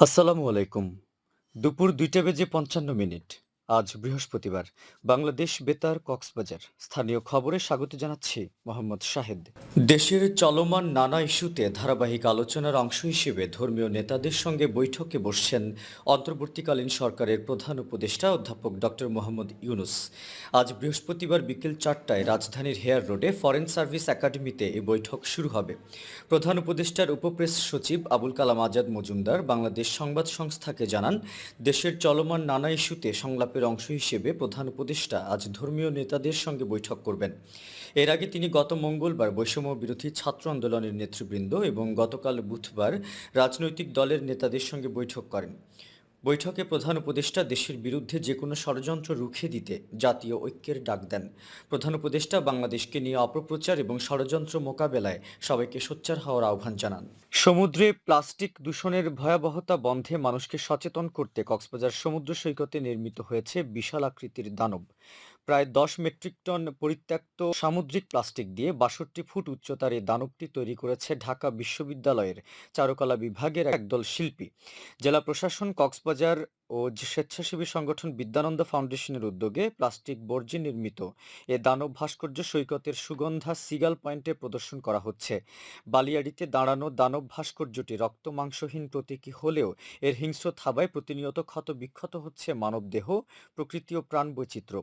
আসসালামু আলাইকুম। দুপুর দুইটা বেজে পঞ্চান্ন মিনিট। আজ বৃহস্পতিবার। বাংলাদেশ বেতার কক্সবাজার। স্থানীয় খবরে স্বাগত জানাচ্ছি মোহাম্মদ শাহেদ। দেশের চলমান নানা ইস্যুতে ধারাবাহিক আলোচনার অংশ হিসেবে ধর্মীয় নেতাদের সঙ্গে বৈঠকে বসছেন অন্তর্বর্তীকালীন সরকারের প্রধান উপদেষ্টা অধ্যাপক ডক্টর মোহাম্মদ ইউনুস। আজ বৃহস্পতিবার বিকেল চারটায় রাজধানীর হেয়ার রোডে ফরেন সার্ভিস একাডেমিতে এই বৈঠক শুরু হবে। প্রধান উপদেষ্টার উপপ্রেস সচিব আবুল কালাম আজাদ মজুমদার বাংলাদেশ সংবাদ সংস্থাকে জানান, দেশের চলমান নানা ইস্যুতে সংলাপের অংশ হিসেবে প্রধান উপদেষ্টা আজ ধর্মীয় নেতাদের সঙ্গে বৈঠক করবেন। এর আগে তিনি গত মঙ্গলবার বৈষম্য বিরোধী ছাত্র আন্দোলনের নেতৃবৃন্দ এবং গতকাল বুধবার রাজনৈতিক দলের নেতাদের সঙ্গে বৈঠক করেন। বৈঠকে প্রধান উপদেষ্টা দেশের বিরুদ্ধে যে কোনো ষড়যন্ত্র রুখে দিতে জাতীয় ঐক্যের ডাক দেন। প্রধান উপদেষ্টা বাংলাদেশকে নিয়ে অপপ্রচার এবং ষড়যন্ত্র মোকাবেলায় সবাইকে সোচ্চার হওয়ার আহ্বান জানান। সমুদ্রে প্লাস্টিক দূষণের ভয়াবহতা বন্ধে মানুষকে সচেতন করতে কক্সবাজার সমুদ্র সৈকতে নির্মিত হয়েছে বিশাল আকৃতির দানব। প্রায় দশ মেট্রিক টন পরিত্যক্ত সামুদ্রিক প্লাস্টিক দিয়ে বাষট্টি ফুট উচ্চতার এই দানবটি তৈরি করেছে ঢাকা বিশ্ববিদ্যালয়ের চারুকলা বিভাগের একদল শিল্পী। জেলা প্রশাসন কক্সবাজার ও স্বেচ্ছাসেবী সংগঠন বিদ্যানন্দ ফাউন্ডেশনের উদ্যোগে প্লাস্টিক বর্জ্যে নির্মিত এ দানব ভাস্কর্য সৈকতের সুগন্ধা সিগাল পয়েন্টে প্রদর্শন করা হচ্ছে। বালিয়াড়িতে দাঁড়ানো দানব ভাস্কর্যটি রক্ত মাংসহীন প্রতীকী হলেও এর হিংস্র থাবায় প্রতিনিয়ত ক্ষত বিক্ষত হচ্ছে মানবদেহ, প্রকৃতি ও প্রাণ বৈচিত্র্য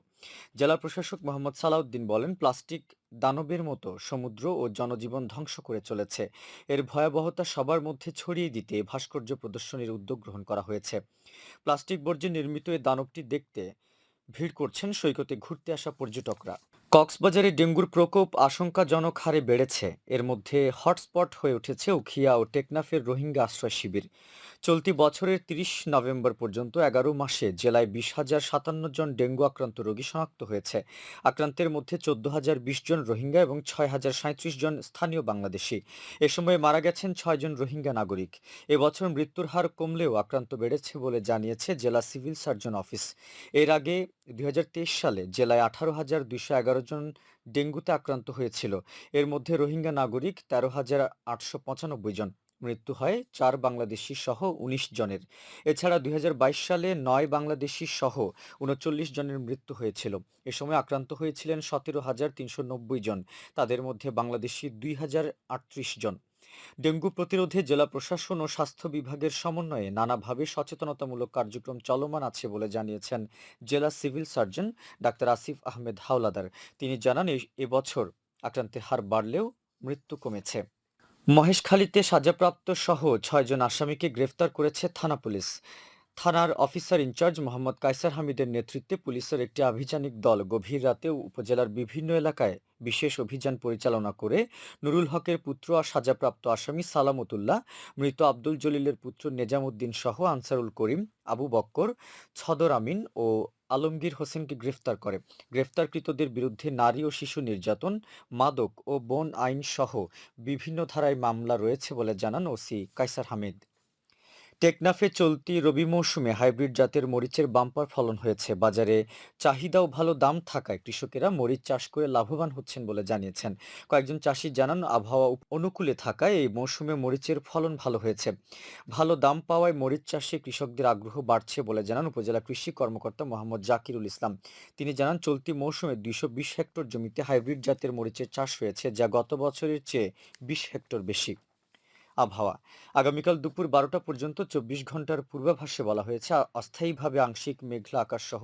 জেলা প্রশাসক মোহাম্মদ সালাউদ্দিন বলেন, প্লাস্টিক দানবের মতো সমুদ্র ও জনজীবন ধ্বংস করে চলেছে। এর ভয়াবহতা সবার মধ্যে ছড়িয়ে দিতে ভাস্কর্য প্রদর্শনীর উদ্যোগ গ্রহণ করা হয়েছে। প্লাস্টিক বর্জ্যে নির্মিত এই দানবটি দেখতে ভিড় করছেন সৈকতে ঘুরতে আসা পর্যটকরা। কক্সবাজারে ডেঙ্গুর প্রকোপ আশঙ্কাজনক হারে বেড়েছে। এর মধ্যে হটস্পট হয়ে উঠেছে উখিয়া ও টেকনাফের রোহিঙ্গা আশ্রয় শিবির। চলতি বছরের তিরিশ নভেম্বর পর্যন্ত এগারো মাসে জেলায় বিশ হাজার সাতান্ন জন ডেঙ্গু আক্রান্ত রোগী শনাক্ত হয়েছে। আক্রান্তের মধ্যে চোদ্দ হাজার বিশ জন রোহিঙ্গা এবং ছয় হাজার সাঁত্রিশ জন স্থানীয় বাংলাদেশি। এ সময় মারা গেছেন ছয় জন রোহিঙ্গা নাগরিক। এবছর মৃত্যুর হার কমলেও আক্রান্ত বেড়েছে বলে জানিয়েছে জেলা সিভিল সার্জন অফিস। এর আগে দুই হাজার তেইশ সালে জেলায় আঠারো হাজার দুইশো এগারো জন ডেঙ্গুতে আক্রান্ত হয়েছিল। এর মধ্যে রোহিঙ্গা নাগরিক তেরো হাজার আটশো পঁচানব্বই জন, মৃত্যু হয় চার বাংলাদেশি সহ উনিশ জনের। এছাড়া দুই হাজার বাইশ সালে নয় বাংলাদেশি সহ উনচল্লিশ জনের মৃত্যু হয়েছিল। এ সময় আক্রান্ত হয়েছিলেন সতেরো হাজার তিনশো জন, তাদের মধ্যে বাংলাদেশি দুই হাজার আটত্রিশ জন। ডেঙ্গু প্রতিরোধে জেলা প্রশাসন ও স্বাস্থ্য বিভাগের সমন্বয়ে নানাভাবে সচেতনতামূলক কার্যক্রম চলমান আছে বলে জানিয়েছেন জেলা civil surgeon doctor Asif Ahmed Howlader. তিনি জানান এবছর আক্রান্তের হার বাড়লেও মৃত্যু কমেছে। মহেশখালীতে সাজাপ্রাপ্ত সহ ছয়জন আসামিকে গ্রেফতার করেছে থানা পুলিশ। থানার অফিসার ইনচার্জ মোহাম্মদ কায়সার হামিদের নেতৃত্বে পুলিশের একটি আভিযানিক দল গভীর রাতে উপজেলার বিভিন্ন এলাকায় বিশেষ অভিযান পরিচালনা করে নুরুল হকের পুত্র আর সাজাপ্রাপ্ত আসামি সালামতুল্লাহ, মৃত আব্দুল জলিলের পুত্র নেজামুদ্দিন সহ আনসারুল করিম, আবু বক্কর, ছদর আমিন ও আলমগীর হোসেনকে গ্রেফতার করে। গ্রেফতারকৃতদের বিরুদ্ধে নারী ও শিশু নির্যাতন, মাদক ও বন আইন সহ বিভিন্ন ধারায় মামলা রয়েছে বলে জানান ওসি কাইসার হামিদ। টেকনাফে চলতি রবি মৌসুমে হাইব্রিড জাতের মরিচের বাম্পার ফলন হয়েছে। বাজারে চাহিদা ও ভালো, দাম থাকায় কৃষকেরা মরিচ চাষ করে লাভবান হচ্ছেন বলে জানিয়েছেন। কয়েকজন চাষি জানান, আবহাওয়া অনুকূলে থাকায় এই মৌসুমে মরিচের ফলন ভালো হয়েছে। ভালো দাম পাওয়ায় মরিচ চাষে কৃষকদের আগ্রহ বাড়ছে বলে জানান উপজেলা কৃষি কর্মকর্তা মোহাম্মদ জাকিরুল ইসলাম। তিনি জানান, চলতি মৌসুমে দুইশো বিশ হেক্টর জমিতে হাইব্রিড জাতের মরিচের চাষ হয়েছে, যা গত বছরের চেয়ে বিশ হেক্টর বেশি। আবহাওয়া। আগামীকাল দুপুর বারোটা পর্যন্ত চব্বিশ ঘণ্টার পূর্বাভাসে বলা হয়েছে অস্থায়ীভাবে আংশিক মেঘলা আকাশ সহ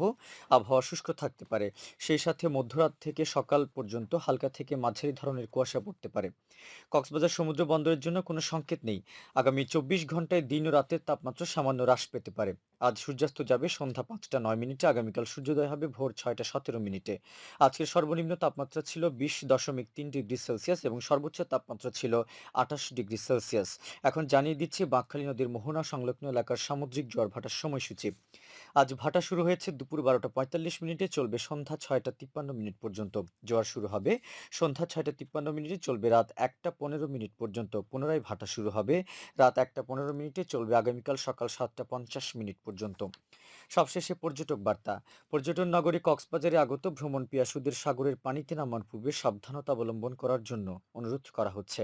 আবহাওয়া শুষ্ক থাকতে পারে। সেই সাথে মধ্যরাত থেকে সকাল পর্যন্ত হালকা থেকে মাঝারি ধরনের কুয়াশা পড়তে পারে। কক্সবাজার সমুদ্র বন্দরের জন্য কোনো সংকেত নেই। আগামী চব্বিশ ঘন্টায় দিন ও রাতের তাপমাত্রা সামান্য হ্রাস পেতে পারে। আজ সূর্যাস্ত যাবে সন্ধ্যা পাঁচটা নয় মিনিটে, আগামীকাল সূর্যোদয় হবে ভোর ছয়টা সতেরো মিনিটে। আজকের সর্বনিম্ন তাপমাত্রা ছিল বিশ দশমিক তিন ডিগ্রি সেলসিয়াস এবং সর্বোচ্চ তাপমাত্রা ছিল আঠাশ ডিগ্রি সেলসিয়াস। এখন জানিয়ে দিচ্ছে বাঁকখালী নদীর মোহনা সংলগ্ন এলাকার সামুদ্রিক জোয়ার ভাটার সময়সূচি। আজ ভাটা শুরু হয়েছে দুপুর বারোটা পঁয়তাল্লিশ মিনিটে, চলবে সন্ধ্যা ছয়টা তিপ্পান্ন মিনিট পর্যন্ত। জোয়ার শুরু হবে সন্ধ্যা ছয়টা তিপ্পান্ন মিনিটে, চলবে রাত একটা পনেরো মিনিট পর্যন্ত। পুনরায় ভাটা শুরু হবে রাত একটা পনেরো মিনিটে, চলবে আগামীকাল সকাল সাতটা পঞ্চাশ মিনিট পর্যন্ত। সবশেষে পর্যটক বার্তা। পর্যটন নগরী কক্সবাজারে আগত ভ্রমণ পিয়াসুদের সাগরের পানিতে নামার পূর্বে সাবধানতা অবলম্বন করার জন্য অনুরোধ করা হচ্ছে।